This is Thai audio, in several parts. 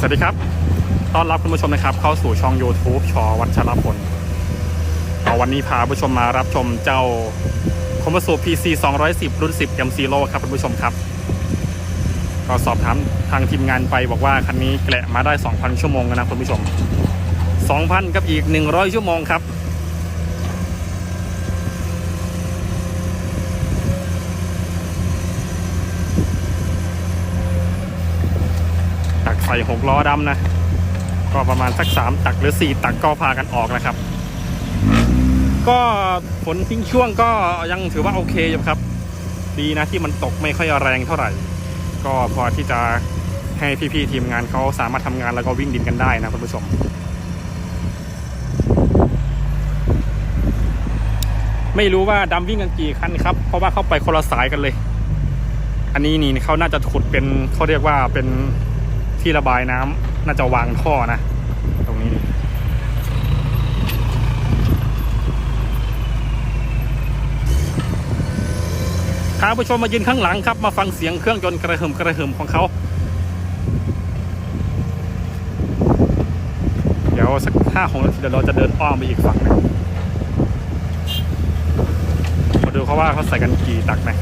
สวัสดีครับ ต้อนรับคุณผู้ชมนะครับ เข้าสู่ช่อง YouTube ชอวัชรพลวันนี้พาผู้ชมมารับชมเจ้าคอม a สู PC 210 รุ่น 10 M Zero ครับคุณผู้ชมครับ ก็สอบถามทางทีมงานไปบอกว่าคันนี้แกะมาได้ 2,000 ชั่วโมงแล้วนะคุณผู้ชม 2,000 กับอีก 100 ชั่วโมงครับ ใส่หกล้อดำนะ ก็ประมาณสักสามตักหรือสี่ตักก็พากันออกนะครับ ก็ฝนทิ้งช่วงก็ยังถือว่าโอเคอยู่ครับ ดีนะที่มันตกไม่ค่อยแรงเท่าไหร่ ก็พอที่จะให้พี่ๆทีมงานเขาสามารถทำงานแล้วก็วิ่งดินกันได้นะคุณผู้ชมไม่รู้ว่าดำวิ่งกันกี่คันครับ เพราะว่าเข้าไปคนละสายกันเลย อันนี้นี่เขาน่าจะขุดเป็นเขาเรียกว่าเป็น ที่ระบายน้ำน่าจะวางท่อนะ ตรงนี้นี่พาผู้ชมมายืนข้างหลังครับ มาฟังเสียงเครื่องยนต์กระหึ่มกระหึ่มของเขา เดี๋ยวสักห้าหกนาทีเดี๋ยวเราจะเดินอ้อมไปอีกฝั่งนึงมาดูเขาว่าเขาใส่กันกี่ตักนะ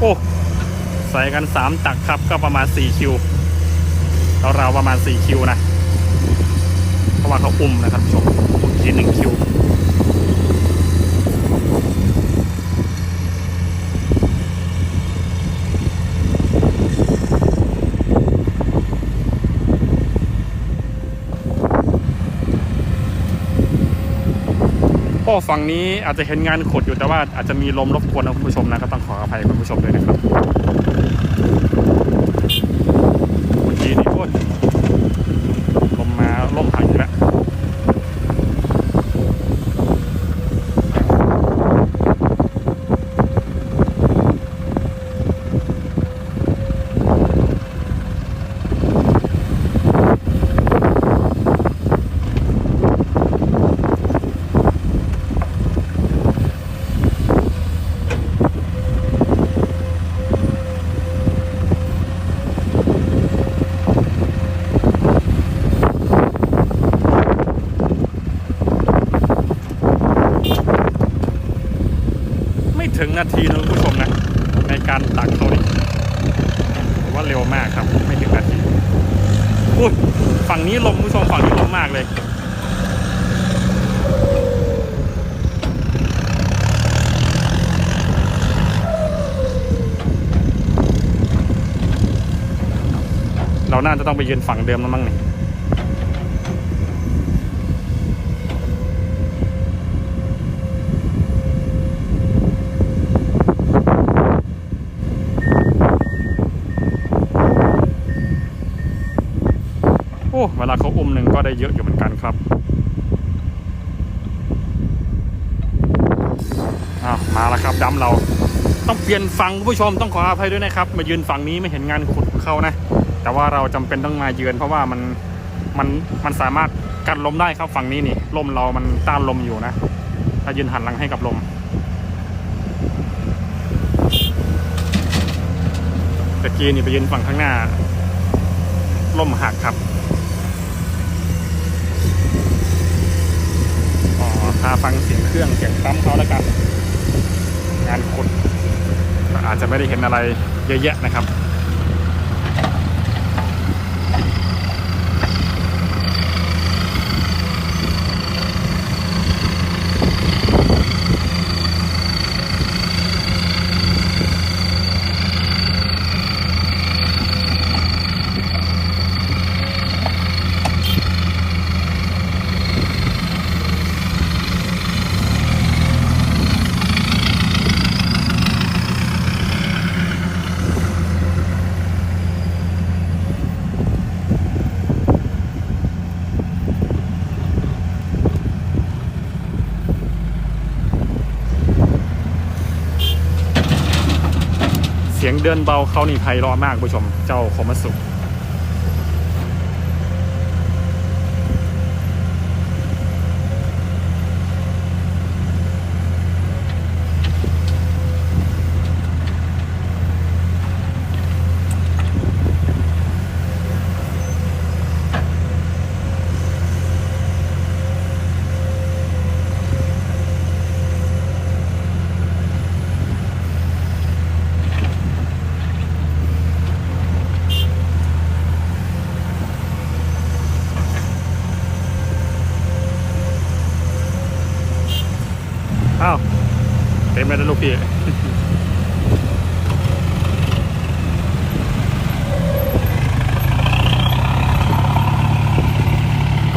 โอ้ ใส่กัน 3 ตักครับก็ประมาณ 4 คิวเราเราวๆประมาณ 4 คิวนะ เพราะว่าเขาอุ้มนะครับผู้ชมอุ้มทีหนึ่งคิว โอ้ฝั่งนี้อาจจะเห็นงานขุดอยู่แต่ว่าอาจจะมีลมรบกวนนะคุณผู้ชมนะก็ต้องขออภัยคุณผู้ชมด้วยนะครับเมื่อกี้นี่โอ้ยลมมาลมพัดอีกแล้วไม่ ถึงนาทีนะคุณผู้ชมนะ ในการตักเขานี่ว่าเร็วมากครับ ไม่ถึงนาทีอุ้ยฝั่งนี้ลมคุณผู้ชมฝั่งนี้ลมมากเลยเราน่าจะต้องไปยืนฝั่งเดิมแล้วมั้งนี่โลาเขาอุ้มหนึ่งก็ได้เยอะอยู่เหมือนกันครับอ้าวมาแล้วครับดำเรา ต้องเปลี่ยนฝั่งคุณผู้ชมต้องขออภัยด้วยนะครับ มายืนฝั่งนี้ไม่เห็นงานขุดเขานะ แต่ว่าเราจำเป็นต้องมาเยือนเพราะว่ามันมันมันสามารถกันลมได้ครับฝั่งนี้นี่ลมเรามันต้านลมอยู่นะ ถ้ายืนหันหลังให้กับลมตะกี้นี่ไปยืนฝั่งข้างหน้าลมหักครับ อ๋อ พาฟังเสียงเครื่องเสียงปั๊มเขาแล้วกัน งานขุดอาจจะไม่ได้เห็นอะไรเยอะแยะนะครับ เสียงเดินเบาเขานี่ไพเราะมากคุณผู้ชม เจ้าคมสุข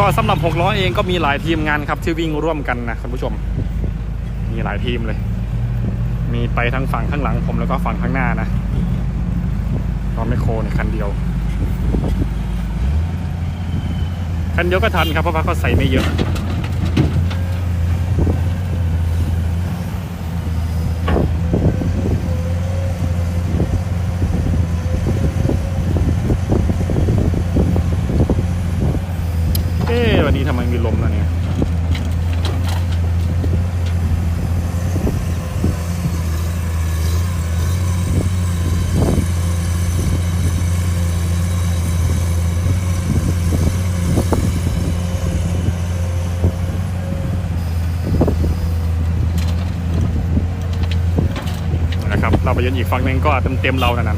ก็สำหรับ6ล้อเองก็มีหลายทีมงานครับที่วิ่งร่วมกันนะคุณผู้ชม มีหลายทีมเลย มีไปทั้งฝั่งข้างหลังผมแล้วก็ฝั่งข้างหน้านะรอไม่โครในคันเดียว คันเดียวก็ทันครับเพราะว่าเขาใส่ไม่เยอะ เอ๊ะวันนี้ทำไมมีลมแล้วเนี่ย นะครับ เราไป ยืนอีกฝั่งหนึงก็เต็มๆเรานั่นนะ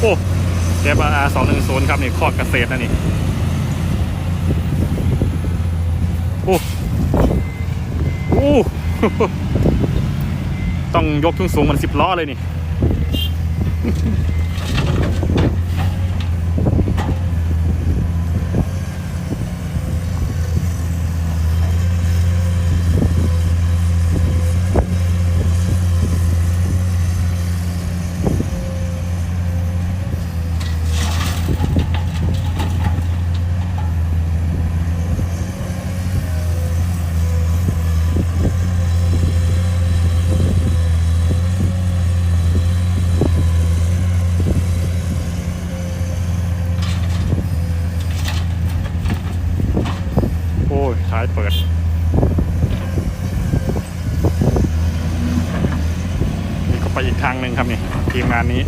โอ้แกบอาสองหนึ่งศูนย์ครับนี่คอกเกษตรนะนี่ โอ้ โอ้ ต้องยกทุ่งสูงมันสิบล้อเลยนี่ โอ้ยท้ายเปิด นี่ก็ไปอีกทางหนึ่งครับนี่ทีมงานนี้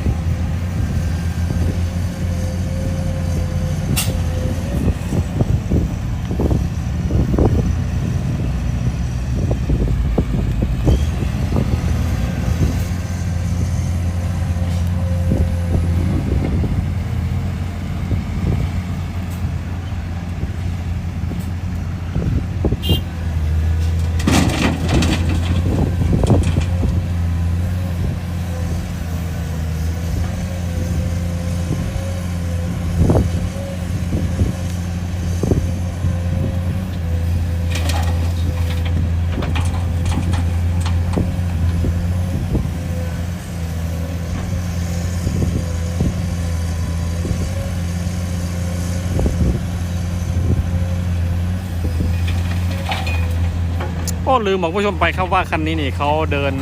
โอ้ลืมบอกผู้ชมไปครับว่าคันนี้นี่เขาเดิน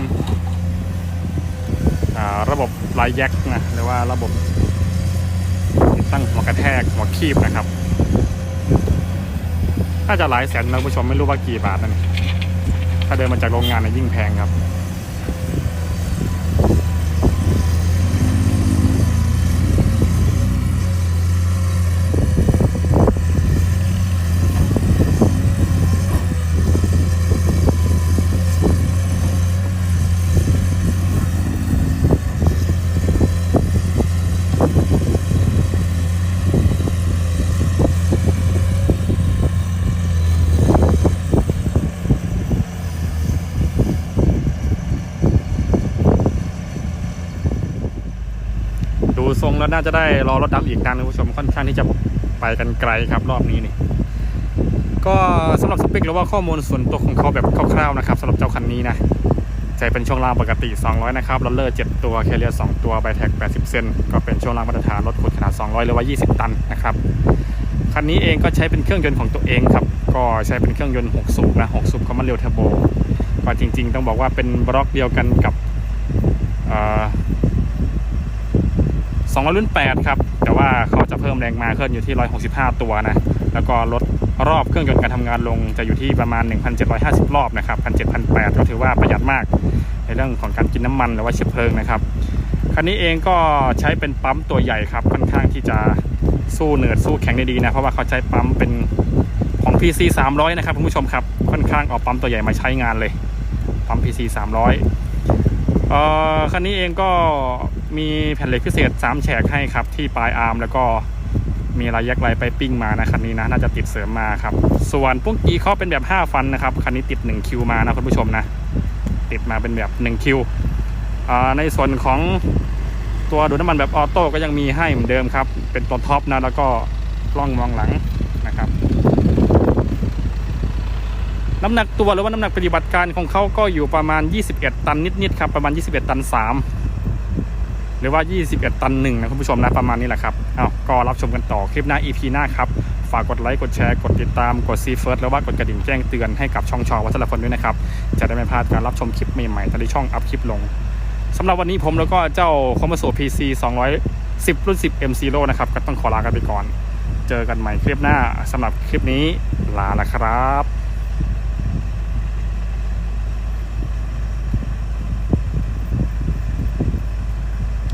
ระบบลายแยกนะหรือว่าระบบติดตั้งหัวกระแทกหัวคีบนะครับน่าจะหลายแสนนะผู้ชมไม่รู้ว่ากี่บาทนั่นถ้าเดินมาจากโรงงานนี่ยิ่งแพงครับ แล้วน่าจะได้รอรถดำอีกนานนะคุณผู้ชมค่อนข้างที่จะไปกันไกลครับรอบนี้นี่ ก็สำหรับสเปคหรือว่าข้อมูลส่วนตัวของเขาแบบคร่าวๆนะครับสำหรับเจ้าคันนี้นะใจเป็นช่วงล่างปกติ 200 นะครับลอลเลอร์ 7 ตัวแคเรียร์ 2 ตัวไบแท็ก 80 เซน ก็เป็นช่วงล่างมาตรฐานรถขุดขนาด 200 หรือว่า 20 ตันนะครับ คันนี้เองก็ใช้เป็นเครื่องยนต์ของตัวเองครับ ก็ใช้เป็นเครื่องยนต์ 6 สูบนะ 6 สูบคอมมานเรลเทอร์โบก็จริง ๆ ต้องบอกว่าเป็นบล็อกเดียวกันกับเอ่อ 200รุ่น 8 ครับ แต่ว่าเขาจะเพิ่มแรงมาขึ้นอยู่ที่ 165 ตัวนะ แล้วก็ลดรอบเครื่องยนต์การทำงานลงจะอยู่ที่ประมาณ 1,750 รอบนะครับ1,700ก็ถือว่าประหยัดมาก ในเรื่องของการกินน้ำมันหรือว่าเชื้อเพลิงนะครับคันนี้เองก็ใช้เป็นปั๊มตัวใหญ่ครับ ค่อนข้างที่จะสู้เหนืดสู้แข็งได้ดีนะ เพราะว่าเขาใช้ปั๊มเป็นของ PC 300 นะครับคุณผู้ชมครับ ค่อนข้างเอาปั๊มตัวใหญ่มาใช้งานเลย ปั๊ม PC 300เอ่อคันนี้เองก็ มีแผ่นเหล็กพิเศษ 3 แฉกให้ครับ ที่ปลายอาร์มแล้วก็มีลายแยกลายไปปิ้งมานะคันนี้นะน่าจะติดเสริมมาครับ ส่วนปุ้งกีเขาเป็นแบบ 5 ฟันนะครับคันนี้ติด1คิวมานะคุณผู้ชมนะ ติดมาเป็นแบบ1คิวในส่วนของตัวดูดน้ำมันแบบออโต้ก็ยังมีให้เหมือนเดิมครับ เป็นตัวท็อปนะแล้วก็กล้องมองหลังนะครับน้ำหนักตัวหรือว่าน้ำหนักปฏิบัติการของเขาก็อยู่ประมาณ 21 ตันนิดๆครับประมาณ 21 ตัน 3 หรือว่า 21 ตัน1นะคุณผู้ชมนะประมาณนี้แหละครับอ้าวก็รับชมกันต่อคลิปหน้า EP หน้าครับฝากกดไลค์กดแชร์กดติดตามกดซีเฟิร์สแล้วว่ากดกระดิ่งแจ้งเตือนให้กับช่องชอวัชรพลด้วยนะครับจะได้ไม่พลาดการรับชมคลิปใหม่ๆที่ช่องอัพคลิปลงสำหรับวันนี้ผมแล้วก็เจ้าคอม a โซ PC 210 รุ่น 10 M Zero นะครับก็ต้องขอลากันไปก่อน เจอกันใหม่คลิปหน้าสำหรับคลิปนี้ลาละครับ